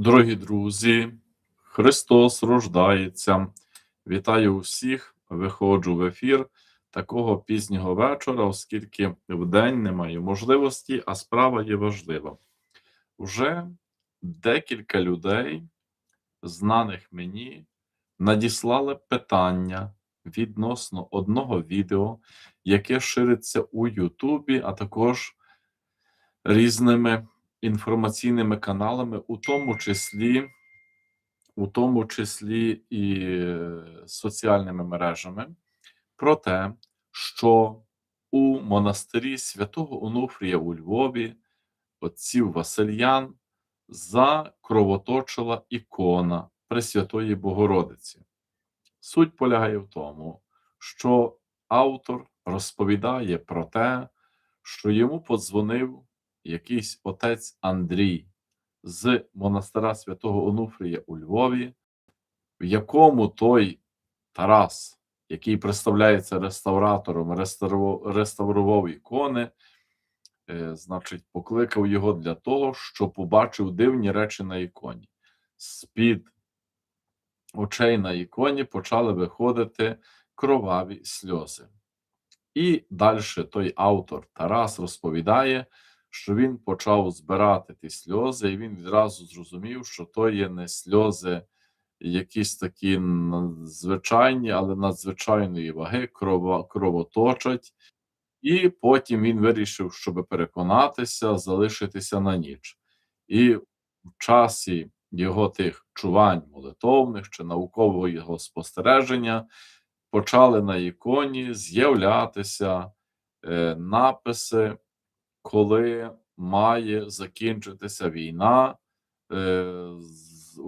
Дорогі друзі, Христос рождається. Вітаю усіх. Виходжу в ефір такого пізнього вечора, оскільки в день немає можливості, а справа є важлива. Вже декілька людей, знаних мені, надіслали питання відносно одного відео, яке шириться у Ютубі, а також різними інформаційними каналами, у тому числі, у тому числі і е, соціальними мережами, про те, що у монастирі святого Онуфрія у Львові отців Васильян закровоточила ікона Пресвятої Богородиці. Суть полягає в тому, що автор розповідає про те, що йому подзвонив якийсь отець Андрій з монастира святого Онуфрія у Львові, в якому той Тарас, який представляється реставратором, реставрував, ікони, е, значить, покликав його для того, щоб побачив дивні речі на іконі. З-під очей на іконі почали виходити кроваві сльози. І далі той автор Тарас розповідає, що він почав збирати ті сльози, і він відразу зрозумів, що то є не сльози, якісь такі звичайні, але надзвичайної ваги, крово, кровоточать. І потім він вирішив, щоб переконатися, залишитися на ніч. І в часі його тих чувань молитовних чи наукового його спостереження почали на іконі з'являтися е, написи, коли має закінчитися війна е, з,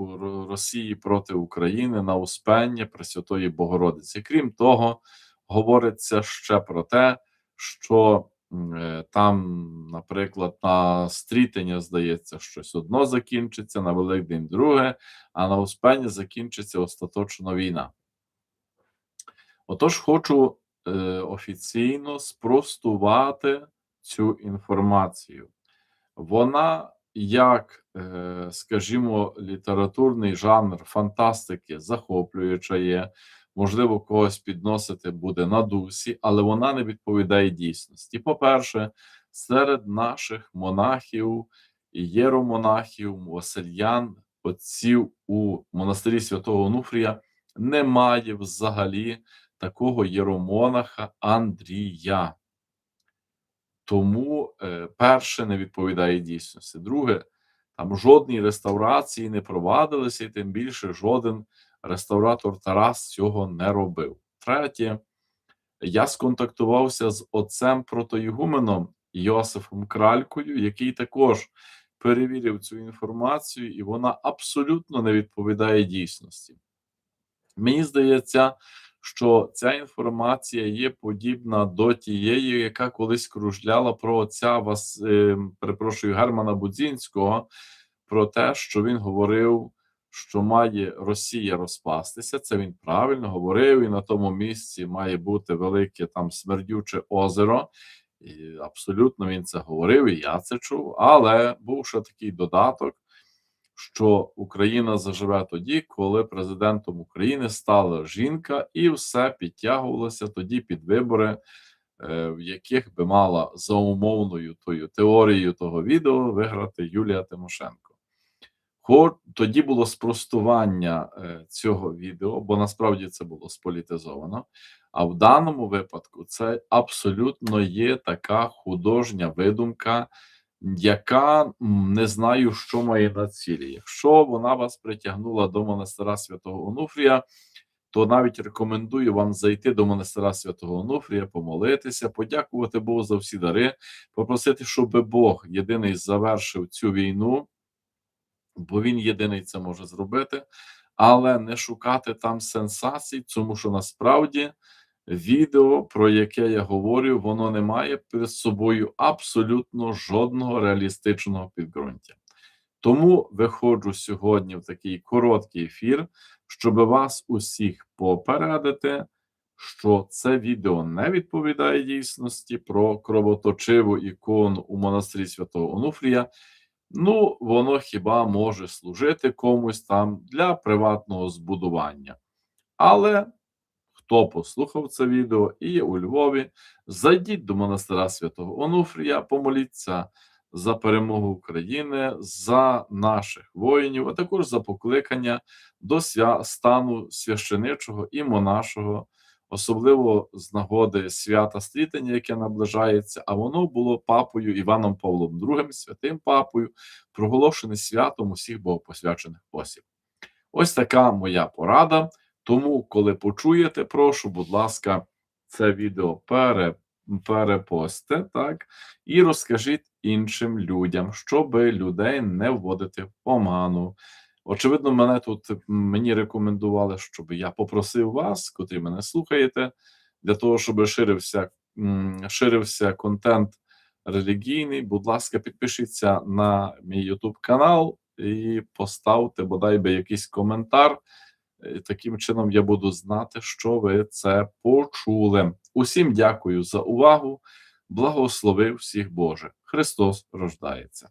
Росії проти України на Успення Пресвятої Богородиці. Крім того, говориться ще про те, що е, там, наприклад, на стрітення, здається, щось одно закінчиться, на Великдень друге, а на Успенні закінчиться остаточно війна. Отож, хочу е, офіційно спростувати цю інформацію. Вона, як, е, скажімо, літературний жанр фантастики захоплююча є, можливо, когось підносити буде на дусі, але вона не відповідає дійсності. По-перше, серед наших монахів, єромонахів, васильян, отців у монастирі святого Онуфрія немає взагалі такого єромонаха Андрія. Тому, е, перше, не відповідає дійсності. Друге, там жодні реставрації не провадилися, і тим більше жоден реставратор Тарас цього не робив. Третє, я сконтактувався з отцем протоігуменом Йосифом Кралькою, який також перевірив цю інформацію, і вона абсолютно не відповідає дійсності. Мені здається, що ця інформація є подібна до тієї, яка колись кружляла про отця вас, е, перепрошую, Германа Будзінського, про те, що він говорив, що має Росія розпастися. Це він правильно говорив, і на тому місці має бути велике там смердюче озеро. І Абсолютно він це говорив, і я це чув. Але був ще такий додаток що Україна заживе тоді, коли президентом України стала жінка, і все підтягувалося тоді під вибори, е, в яких би мала за умовною тою теорією того відео виграти Юлія Тимошенко. Тоді було спростування е, цього відео, бо насправді це було сполітизовано. А в даному випадку це абсолютно є така художня видумка яка не знаю, що має на цілі. Якщо вона вас притягнула до монастира святого Онуфрія, то навіть рекомендую вам зайти до монастира святого Онуфрія, помолитися, подякувати Богу за всі дари, попросити, щоб Бог єдиний завершив цю війну, бо він єдиний це може зробити, але не шукати там сенсацій, тому що насправді відео, про яке я говорю, воно не має перед собою абсолютно жодного реалістичного підґрунтя. Тому виходжу сьогодні в такий короткий ефір, щоб вас усіх попередити, що це відео не відповідає дійсності про кровоточиву ікону у монастирі святого Онуфрія. Ну, воно хіба може служити комусь там для приватного збудування. Але хто послухав це відео і є у Львові, зайдіть до монастира святого Онуфрія, помоліться за перемогу України, за наших воїнів, а також за покликання до свя- стану священичого і монашого, особливо з нагоди свята стрітення, яке наближається, а воно було папою Іваном Павлом II, святим папою, проголошене святом усіх богопосвячених осіб. Ось така моя порада. Тому, коли почуєте, прошу, будь ласка, це відео пере, перепосте, так, і розкажіть іншим людям, щоб людей не вводити в оману. Очевидно, мене тут мені рекомендували, щоб я попросив вас, котрі мене слухаєте, для того, щоб ширився, ширився контент релігійний. Будь ласка, підпишіться на мій YouTube канал і поставте бодай би якийсь коментар. Е, Таким чином я буду знати, що ви це почули. Усім дякую за увагу. Благословив всіх Боже. Христос рождається.